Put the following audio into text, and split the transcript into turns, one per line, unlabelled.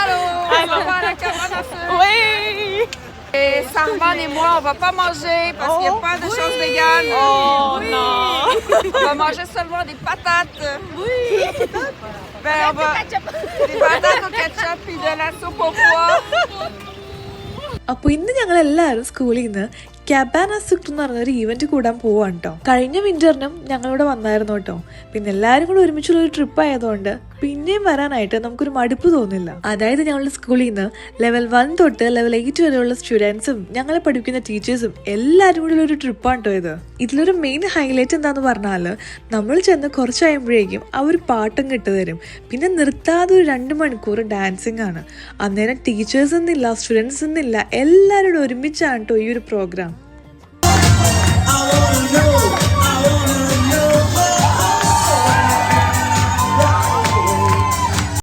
Allô, on va la cabane.
Oui.
Et Sarman et moi, on va pas manger parce oh, qu'il n'y a pas de oui. choses véganes.
Oh oui. non.
On va manger seulement des patates. Oui. Ben, on va... Des patates au ketchup et de la soupe au pois.
അപ്പോൾ ഇന്ന് ഞങ്ങൾ എല്ലാവരും സ്കൂളിൽ നിന്ന് കബാന സുക്ട് എന്ന് പറഞ്ഞൊരു event കൂടാൻ പോവാണ് കേട്ടോ കഴിഞ്ഞ വിന്ററിനും ഞങ്ങളിവിടെ വന്നായിരുന്നു കേട്ടോ പിന്നെ എല്ലാവരും കൂടെ ഒരുമിച്ചുള്ള ഒരു ട്രിപ്പ് ആയതുകൊണ്ട് പിന്നെയും വരാനായിട്ട് നമുക്കൊരു മടുപ്പ് തോന്നില്ല. അതായത് ഞങ്ങളുടെ സ്കൂളിൽ നിന്ന് ലെവൽ വൺ തൊട്ട് ലെവൽ എയ്റ്റ് വരെയുള്ള സ്റ്റുഡൻസും ഞങ്ങളെ പഠിപ്പിക്കുന്ന ടീച്ചേഴ്സും എല്ലാവരും കൂടി ഒരു ട്രിപ്പാണ് കേട്ടോ ഇത്. ഇതിലൊരു മെയിൻ ഹൈലൈറ്റ് എന്താന്ന് പറഞ്ഞാൽ നമ്മൾ ചെന്ന് കുറച്ച് കഴിയുമ്പോഴേക്കും അവർ പാട്ടും കിട്ടു തരും. പിന്നെ നിർത്താതെ ഒരു രണ്ട് മണിക്കൂർ ഡാൻസിങ് ആണ്. അന്നേരം ടീച്ചേഴ്സ് എന്നില്ല സ്റ്റുഡൻസ് എന്നില്ല എല്ലാവരും ഒരുമിച്ചാണ് കേട്ടോ ഈ ഒരു പ്രോഗ്രാം